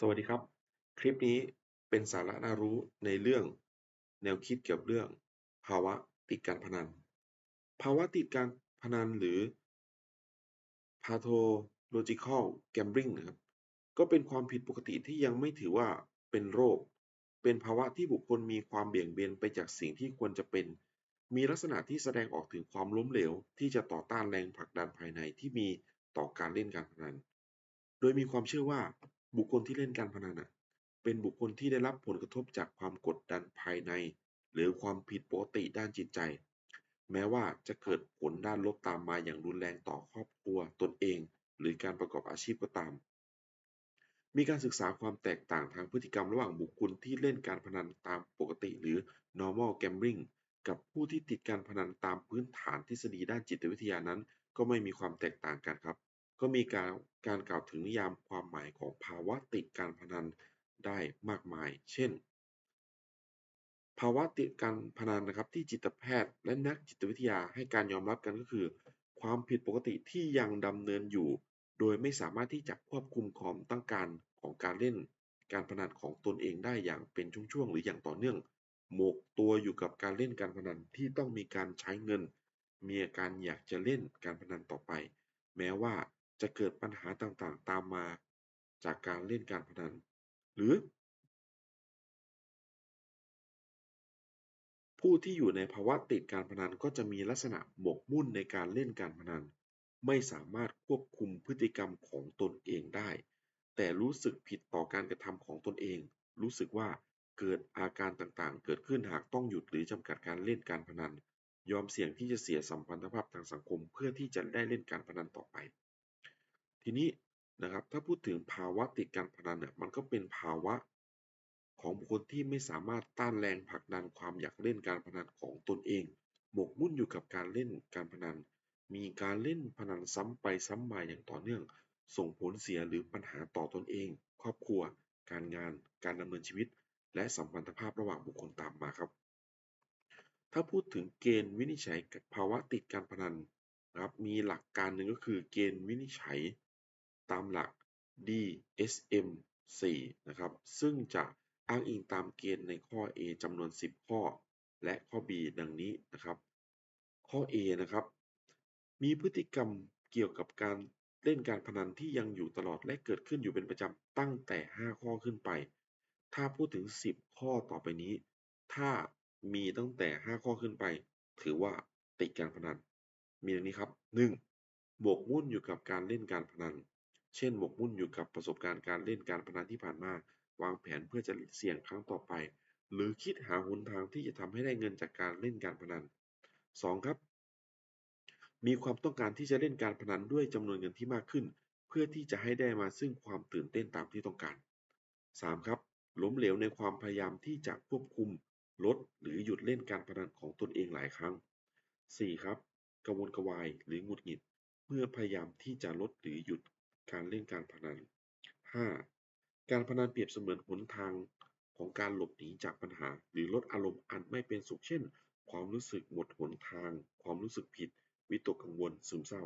สวัสดีครับ คลิปนี้เป็นสาระน่ารู้ในเรื่อง แนวคิดเกี่ยวกับเรื่อง ภาวะติดการพนัน ภาวะติดการพนันหรือ pathological gambling นะครับก็เป็นความผิดปกติที่ยังไม่ถือว่าเป็นโรค เป็นภาวะที่บุคคลมีความเบี่ยงเบนไปจากสิ่งที่ควรจะเป็น มีลักษณะที่แสดงออกถึงความล้มเหลว ที่จะต่อต้านแรงผลักดันภายในที่มีต่อการเล่นการพนัน โดยมีความเชื่อว่า บุคคลที่เล่นการพนันน่ะ เป็นบุคคลที่ได้รับผลกระทบจากความกดดันภายใน หรือความผิดปกติด้านจิตใจ แม้ว่าจะเกิดผลด้านลบตามมาอย่างรุนแรงต่อครอบครัว ตนเอง หรือการประกอบอาชีพก็ตาม มีการศึกษาความแตกต่างทางพฤติกรรมระหว่างบุคคลที่เล่นการพนันตามปกติหรือ normal gambling กับผู้ที่ติดการพนันตามพื้นฐานทฤษฎีด้านจิตวิทยานั้น ก็ไม่มีความแตกต่างกันครับ ก็มีการการกล่าวถึงนิยามความหมายของภาวะติดการพนันได้มากมาย เช่น ภาวะติดการพนันนะครับที่จิตแพทย์และนักจิตวิทยาให้การยอมรับกันก็คือ ความผิดปกติที่ยังดำเนินอยู่ โดยไม่สามารถที่จะควบคุมความต้องการของการเล่น การพนันของตนเองได้อย่างเป็นช่วงๆหรืออย่างต่อเนื่อง หมกตัวอยู่กับการเล่นการพนันที่ต้องมีการใช้เงิน มีอาการอยากจะเล่นการพนันต่อไป แม้ว่า จะเกิดปัญหาต่างๆ ตามมาจากการเล่นการพนัน หรือ ผู้ที่อยู่ในภาวะติดการพนันก็จะมีลักษณะหมกมุ่นในการเล่นการพนัน ไม่สามารถควบคุมพฤติกรรมของตนเองได้ แต่รู้สึกผิดต่อการกระทำของตนเอง รู้สึกว่าเกิดอาการต่างๆ เกิดขึ้นหากต้องหยุดหรือจำกัดการเล่นการพนันยอมเสี่ยงที่จะเสียสัมพันธภาพทางสังคมเพื่อที่จะได้เล่นการพนันต่อไป ทีนี้นะครับถ้าพูดถึงภาวะติดการพนันเนี่ยมันก็เป็นภาวะของบุคคลที่ไม่สามารถต้านแรงผลักดันความอยากเล่นการพนันของตนเอง หมกมุ่นอยู่กับการเล่นการพนัน มีการเล่นพนันซ้ำไปซ้ำมาอย่างต่อเนื่อง ส่งผลเสียหรือปัญหาต่อตนเอง ครอบครัว การงาน การดำเนินชีวิต และสัมพันธภาพระหว่างบุคคลตามมาครับ ถ้าพูดถึงเกณฑ์วินิจฉัยภาวะติดการพนันนะครับ มีหลักการหนึ่งก็คือเกณฑ์วินิจฉัย ตามหลัก DSM-4 นะครับ ซึ่งจะอ้างอิงตามเกณฑ์ในข้อ A จำนวน 10 ข้อ และข้อ B ดังนี้นะครับ ข้อ A นะครับ มีพฤติกรรมเกี่ยวกับการเล่นการพนันที่ยังอยู่ตลอดและเกิดขึ้นอยู่เป็นประจำตั้งแต่ 5 ข้อขึ้นไป ถ้าพูดถึง 10 ข้อต่อไปนี้ ถ้ามีตั้งแต่ 5 ข้อขึ้นไป ถือว่าติดการพนัน มีดังนี้ครับ 1. หมกมุ่นอยู่กับการเล่นการพนัน เช่น หมกมุ่นอยู่กับประสบการณ์การเล่นการพนันที่ผ่านมา วางแผนเพื่อจะเสี่ยงครั้งต่อไป หรือคิดหาหนทางที่จะทำให้ได้เงินจากการเล่นการพนัน 2. ครับ มีความต้องการที่จะเล่นการพนันด้วยจำนวนเงินที่มากขึ้น เพื่อที่จะให้ได้มาซึ่งความตื่นเต้นตามที่ต้องการ 3. ครับ ล้มเหลวในความพยายามที่จะควบคุม ลด หรือหยุดเล่นการพนันของตนเองหลายครั้ง 4. ครับกระวนกระวายหรือหงุดหงิด เมื่อพยายามที่จะลดหรือหยุด การเล่นการพนัน 5. การพนันเปรียบเสมือนหนทางของการหลบหนีจากปัญหา หรือลดอารมณ์อันไม่เป็นสุขเช่น ความรู้สึกหมดหนทาง ความรู้สึกผิด วิตกกังวล ซึมเศร้า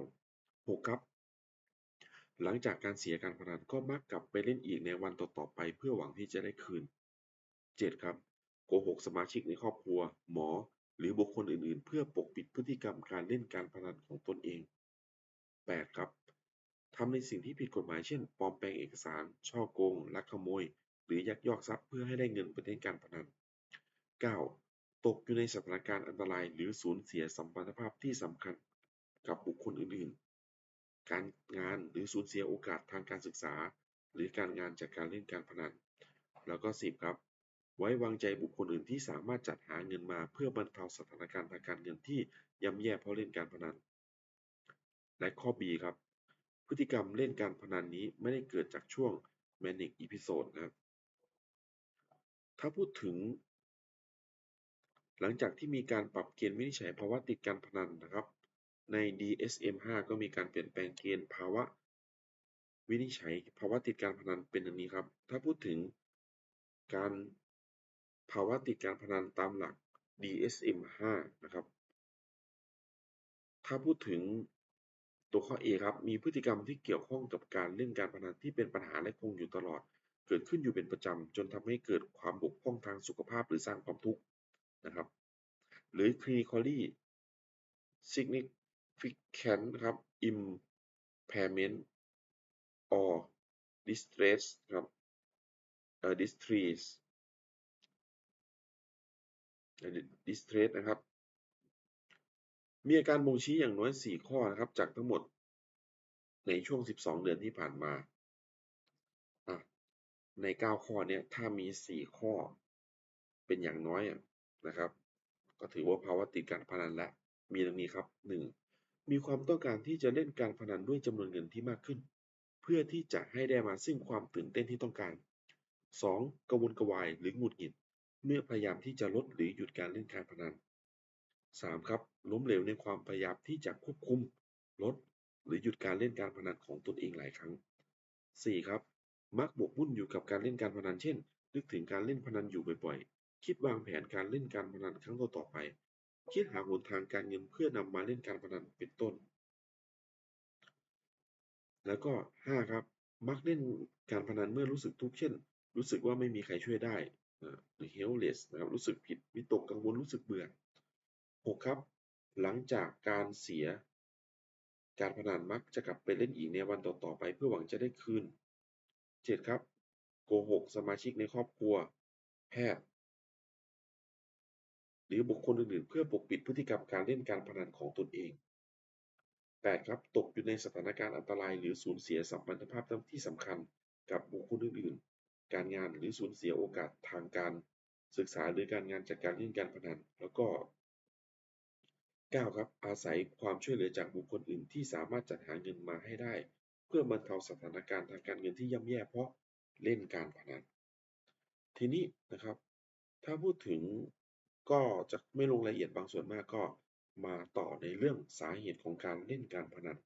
6. ครับ หลังจากการเสียการพนันก็มักกลับไปเล่นอีกในวันต่อๆไปเพื่อหวังที่จะได้คืน 7. ครับโกหกสมาชิกในครอบครัว หมอ หรือบุคคลอื่นๆ เพื่อปกปิดพฤติกรรมการเล่นการพนันของตนเอง 8. ครับ ทำในสิ่งที่ผิดกฎหมาย เช่น ปลอมแปลงเอกสาร ช่อโกง ลักขโมย หรือยักยอกทรัพย์เพื่อให้ได้เงินไปเล่นการพนัน 9. ตกอยู่ในสถานการณ์อันตราย หรือสูญเสียสัมพันธภาพที่สำคัญกับบุคคลอื่นๆ การงานหรือสูญเสียโอกาสทางการศึกษา หรือการงานจากการเล่นการพนัน แล้วก็ 10 ครับ ไว้วางใจบุคคลอื่นที่สามารถจัดหาเงินมาเพื่อบรรเทาสถานการณ์ทางการเงินที่ย่ำแย่เพราะเล่นการพนัน และข้อ B ครับ พฤติกรรมเล่นการพนันนี้ไม่ได้เกิดจากช่วง Manic Episode นะครับ ถ้าพูดถึง หลังจากที่มีการปรับเกณฑ์วินิจฉัยภาวะติดการพนันนะครับ ใน DSM-5 ก็มีการเปลี่ยนแปลงเกณฑ์ภาวะ วินิจฉัยภาวะติดการพนันเป็นอย่างนี้ครับ ถ้าพูดถึงการภาวะติดการพนันตามหลัก DSM-5 นะครับ ถ้าพูดถึง ตัวข้อ A ครับ มีพฤติกรรมที่เกี่ยวข้องกับการเล่นการพนันที่เป็นปัญหาและคงอยู่ตลอด เกิดขึ้นอยู่เป็นประจำจนทำให้เกิดความบกพร่องทางสุขภาพหรือสร้างความทุกข์นะครับ หรือ clinically significant ครับ impairment or distress ครับเอ่อ distress distress นะครับ มีอาการบ่งชี้อย่างน้อย 4 ข้อนะครับ จากทั้งหมดในช่วง 12 เดือนที่ผ่านมา ใน 9 ข้อเนี้ยถ้ามี 4 ข้อเป็นอย่างน้อยนะครับ ก็ถือว่าภาวะติดการพนันและ มีดังนี้ครับ 1. มีความต้องการที่จะเล่นการพนันด้วยจำนวนเงินที่มากขึ้น เพื่อที่จะให้ได้มาซึ่งความตื่นเต้นที่ต้องการ 2. กระวนกระวายหรือหงุดหงิด เมื่อพยายามที่จะลดหรือหยุดการเล่นการพนัน 3. ครับล้มเหลวในความพยายามที่จะควบคุมลดหรือหยุดการเล่นการพนันของตนเองหลายครั้ง 4. ครับ มักหมกมุ่นอยู่กับการเล่นการพนันเช่น นึกถึงการเล่นพนันอยู่บ่อยๆ คิดวางแผนการเล่นการพนันครั้งต่อๆไป คิดหาหนทางการเงินเพื่อนำมาเล่นการพนันเป็นต้น แล้วก็ 5 ครับ มักเล่นการพนันเมื่อรู้สึกทุกข์เช่น รู้สึกว่าไม่มีใครช่วยได้หรือ helpless นะครับรู้สึกผิดวิตกกังวลรู้สึกเบื่อ 6ครับ หลังจากการเสีย การพนันมักจะกลับไปเล่นอีกในวันต่อ ๆ ไปเพื่อหวังจะได้คืน7ครับ โกหก สมาชิกในครอบครัว แพทย์ หรือบุคคลอื่น ๆ เพื่อปกปิดพฤติกรรมการเล่นการพนันของตนเอง 8 ครับ ตกอยู่ในสถานการณ์อันตราย หรือสูญเสียสัมพันธภาพที่สำคัญกับบุคคลอื่น ๆ การงานหรือสูญเสียโอกาสทางการศึกษาหรือการงานจากการเล่นการพนัน แล้วก็ 9 ครับอาศัยความช่วยเหลือจากบุคคลอื่นที่สามารถจัดหาเงินมาให้ได้ เพื่อบรรเทาสถานการณ์ทางการเงินที่ย่ำแย่เพราะเล่นการพนันทีนี้นะครับ ถ้าพูดถึงก็จะไม่ลงรายละเอียดบางส่วนมากก็มาต่อในเรื่องสาเหตุของการเล่นการพนัน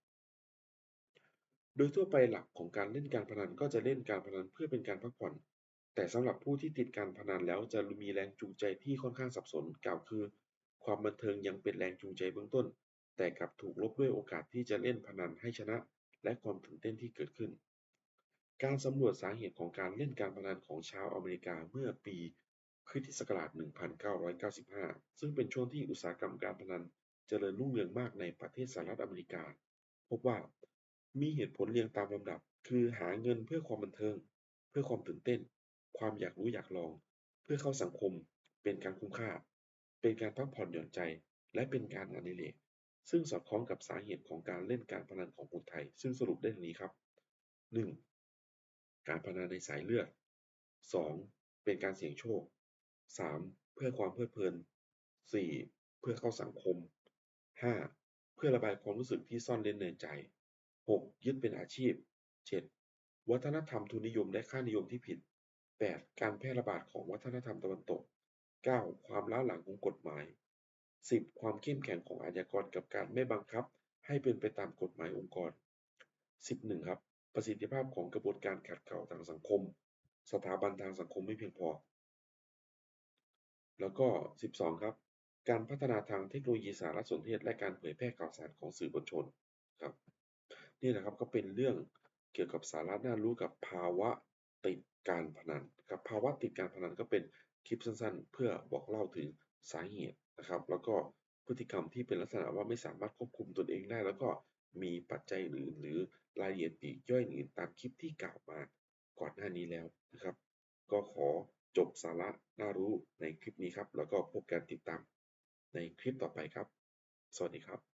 โดยทั่วไปหลักของการเล่นการพนันก็จะเล่นการพนันเพื่อเป็นการพักผ่อน แต่สำหรับผู้ที่ติดการพนันแล้วจะมีแรงจูงใจที่ค่อนข้างสับสนกล่าวคือ ความบันเทิงยังเป็นแรงจูงใจเบื้องต้น แต่กลับถูกลบด้วยโอกาสที่จะเล่นพนันให้ชนะ และความตื่นเต้นที่เกิดขึ้น การสำรวจสาเหตุของการเล่นการพนันของชาวอเมริกาเมื่อปีคริสตศักราช 1995 ซึ่งเป็นช่วงที่อุตสาหกรรมการพนันเจริญรุ่งเรืองมากในประเทศสหรัฐอเมริกา พบว่ามีเหตุผลเรียงตามลำดับ คือหาเงินเพื่อความบันเทิง เพื่อความตื่นเต้น ความอยากรู้อยากลอง เพื่อเข้าสังคม เป็นการคุ้มค่า เป็นการพักผ่อนหย่อนใจ และเป็นการอดิเรกซึ่งสอดคล้องกับสาเหตุของการเล่นการพนันของคนไทย ซึ่งสรุปได้ดังนี้ครับ 1. การพนันในสายเลือด 2. เป็นการเสี่ยงโชค 3. เพื่อความเพลิดเพลิน 4. เพื่อเข้าสังคม 5. เพื่อระบายความรู้สึกที่ซ่อนเร้นในใจ 6. ยึดเป็นอาชีพ 7. วัฒนธรรมทุนนิยมและค่านิยมที่ผิด 8. การแพร่ระบาดของวัฒนธรรมตะวันตก 9. ความล้าหลังของกฎหมาย 10. ความเข้มแข็งของอาชญากรกับการไม่บังคับ ให้เป็นไปตามกฎหมายองค์กร 11. ครับ ประสิทธิภาพของกระบวนการขัดเกลาทางสังคม สถาบันทางสังคมไม่เพียงพอ แล้วก็ 12 ครับ การพัฒนาทางเทคโนโลยีสารสนเทศ และการเผยแพร่ข่าวสารของสื่อมวลชนครับ นี่นะครับก็เป็นเรื่องเกี่ยวกับสาระน่ารู้กับภาวะติดการพนันครับภาวะติดการพนันก็เป็น คลิปสั้นๆ เพื่อบอกเล่าถึงสาเหตุนะครับ แล้วก็พฤติกรรมที่เป็นลักษณะว่าไม่สามารถควบคุมตนเองได้ แล้วก็มีปัจจัยอื่นหรือรายละเอียดปีกย่อยอื่นตามคลิปที่กล่าวมาก่อนหน้านี้แล้วนะครับ ก็ขอจบสาระน่ารู้ในคลิปนี้ครับ แล้วก็พบกันติดตามในคลิปต่อไปครับ สวัสดีครับ